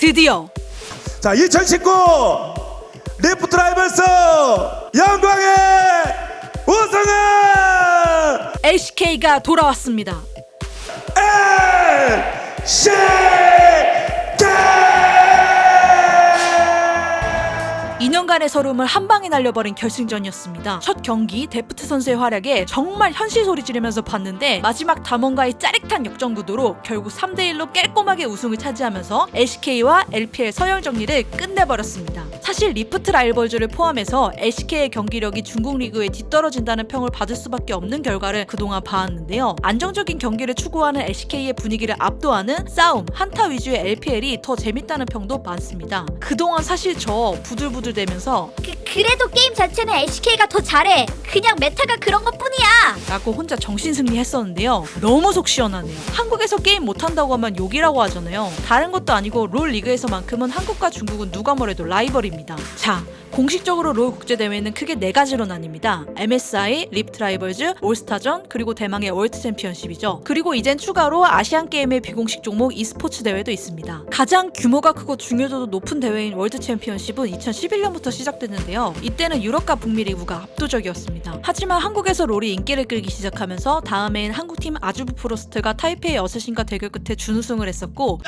드디어 자, 2019 리프트 라이벌스 영광의 우승은 LCK가 돌아왔습니다. LCK! 2년간의 서름을 한 방에 날려버린 결승전이었습니다. 첫 경기 데프트 선수의 활약에 정말 현실 소리 지르면서 봤는데 마지막 담원과의 짜릿한 역전 구도로 결국 3대 1로 깔끔하게 우승을 차지하면서 LCK와 LPL 서열 정리를 끝내버렸습니다. 사실 리프트 라이벌즈를 포함해서 LCK의 경기력이 중국 리그에 뒤떨어진다는 평을 받을 수밖에 없는 결과를 그동안 봐왔는데요. 안정적인 경기를 추구하는 LCK의 분위기를 압도하는 싸움, 한타 위주의 LPL이 더 재밌다는 평도 많습니다. 그동안 사실 저 부들부들 대면서 그, 그래도 게임 자체는 LCK가 더 잘해. 그냥 메타가 그런 것 뿐이야. 라고 혼자 정신승리 했었는데요. 너무 속 시원하네요. 한국에서 게임 못한다고 하면 욕이라고 하잖아요. 다른 것도 아니고 롤 리그에서만큼은 한국과 중국은 누가 뭐래도 라이벌입니다. 자, 공식적으로 롤 국제 대회는 크게 네 가지로 나뉩니다. MSI, 리프트 라이벌즈, 올스타전, 그리고 대망의 월드 챔피언십이죠. 그리고 이젠 추가로 아시안 게임의 비공식 종목 e스포츠 대회도 있습니다. 가장 규모가 크고 중요도도 높은 대회인 월드 챔피언십은 2011년부터 시작됐는데요. 이때는 유럽과 북미 리그가 압도적이었습니다. 하지만 한국에서 롤이 인기를 끌기 시작하면서 다음해엔 한국팀 아주부 프로스트가 타이페이 어쌔신과 대결 끝에 준우승을 했었고.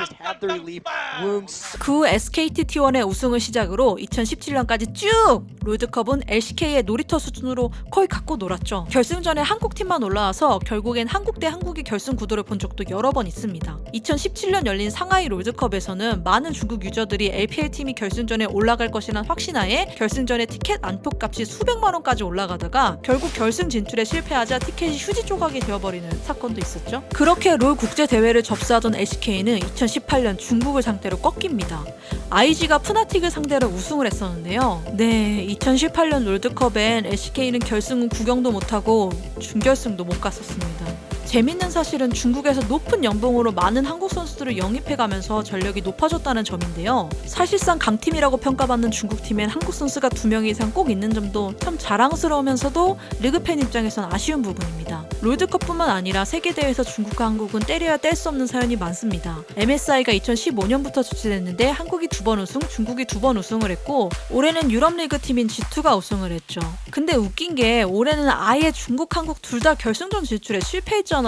그후 SKT T1의 우승을 시작으로 2017년까지 쭉 롤드컵은 LCK의 놀이터 수준으로 거의 갖고 놀았죠. 결승전에 한국 팀만 올라와서 결국엔 한국 대 한국의 결승 구도를 본 적도 여러 번 있습니다. 2017년 열린 상하이 롤드컵에서는 많은 중국 유저들이 LPL 팀이 결승전에 올라갈 것이란 확신하에 결승전에 티켓 안폭 값이 수백만 원까지 올라가다가 결국 결승 진출에 실패하자 티켓이 휴지 조각이 되어버리는 사건도 있었죠. 그렇게 롤 국제 대회를 접수하던 LCK는 2018년 중국을 상대로 꺾입니다. IG가 푸나틱을 상대로 우승 을 했었는데요. 네, 2018년 롤드컵엔 LCK는 결승은 구경도 못하고 준결승도 못 갔었습니다. 재밌는 사실은 중국에서 높은 연봉으로 많은 한국 선수들을 영입해가면서 전력이 높아졌다는 점인데요. 사실상 강팀이라고 평가받는 중국팀엔 한국 선수가 두 명 이상 꼭 있는 점도 참 자랑스러우면서도 리그 팬 입장에선 아쉬운 부분입니다. 롤드컵뿐만 아니라 세계대회에서 중국과 한국은 때려야 뗄 수 없는 사연이 많습니다. MSI가 2015년부터 주최됐는데 한국이 두 번 우승, 중국이 두 번 우승을 했고 올해는 유럽 리그 팀인 G2가 우승을 했죠. 근데 웃긴 게 올해는 아예 중국, 한국 둘 다 결승전 진출에 실패했잖아요.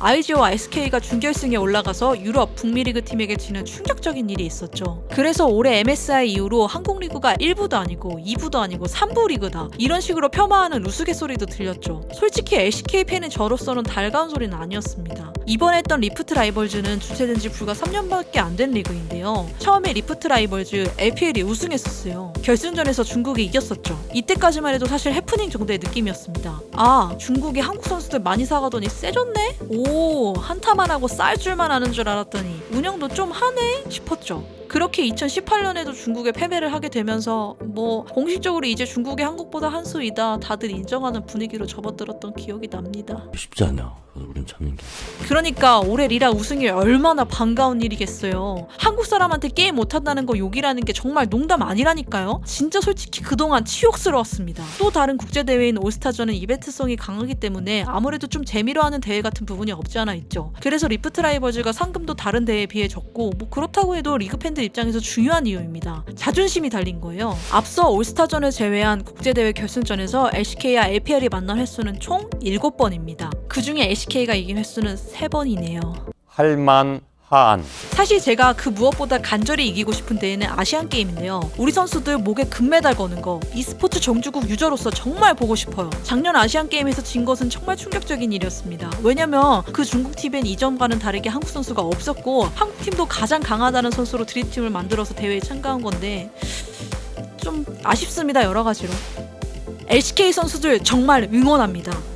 IG와 SK가 준결승에 올라가서 유럽, 북미 리그 팀에게 지는 충격적인 일이 있었죠. 그래서 올해 MSI 이후로 한국 리그가 1부도 아니고 2부도 아니고 3부 리그다. 이런 식으로 폄하하는 우스갯소리도 들렸죠. 솔직히 LCK 팬인 저로서는 달가운 소리는 아니었습니다. 이번에 했던 리프트 라이벌즈는 주최된 지 불과 3년밖에 안 된 리그인데요. 처음에 리프트 라이벌즈 LPL이 우승했었어요. 결승전에서 중국이 이겼었죠. 이때까지만 해도 사실 해프닝 정도의 느낌이었습니다. 아, 중국이 한국 선수들 많이 사가더니 세졌네? 오, 한타만 하고 쌀 줄만 아는 줄 알았더니 운영도 좀 하네? 싶었죠. 그렇게 2018년에도 중국에 패배를 하게 되면서 뭐 공식적으로 이제 중국이 한국보다 한 수이다 다들 인정하는 분위기로 접어들었던 기억이 납니다. 쉽지 않아. 우린 참는 게. 그러니까 올해 리라 우승이 얼마나 반가운 일이겠어요. 한국 사람한테 게임 못한다는 거 욕이라는 게 정말 농담 아니라니까요. 진짜 솔직히 그동안 치욕스러웠습니다. 또 다른 국제대회인 올스타전은 이벤트성이 강하기 때문에 아무래도 좀 재미로 하는 대회 같은 부분이 없지 않아 있죠. 그래서 리프트 라이벌즈가 상금도 다른 대회에 비해 적고 뭐 그렇다고 해도 리그 팬들 입장에서 중요한 이유입니다. 자존심이 달린 거예요. 앞서 올스타전을 제외한 국제대회 결승전에서 LCK와 LPL이 만난 횟수는 총 7번입니다. 그 중에 LCK가 이긴 횟수는 3번이네요. 할만한 사실 제가 그 무엇보다 간절히 이기고 싶은 대회는 아시안 게임인데요. 우리 선수들 목에 금메달 거는 거 e스포츠 정주국 유저로서 정말 보고 싶어요. 작년 아시안 게임에서 진 것은 정말 충격적인 일이었습니다. 왜냐면 그 중국 팀엔 이전과는 다르게 한국 선수가 없었고 한국 팀도 가장 강하다는 선수로 드림팀을 만들어서 대회에 참가한 건데 좀 아쉽습니다 여러 가지로. LCK 선수들 정말 응원합니다.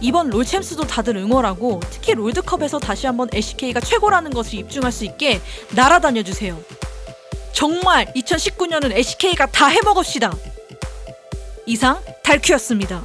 이번 롤챔스도 다들 응원하고 특히 롤드컵에서 다시 한번 LCK가 최고라는 것을 입증할 수 있게 날아다녀 주세요. 정말 2019년은 LCK가 다 해먹읍시다. 이상 달큐였습니다.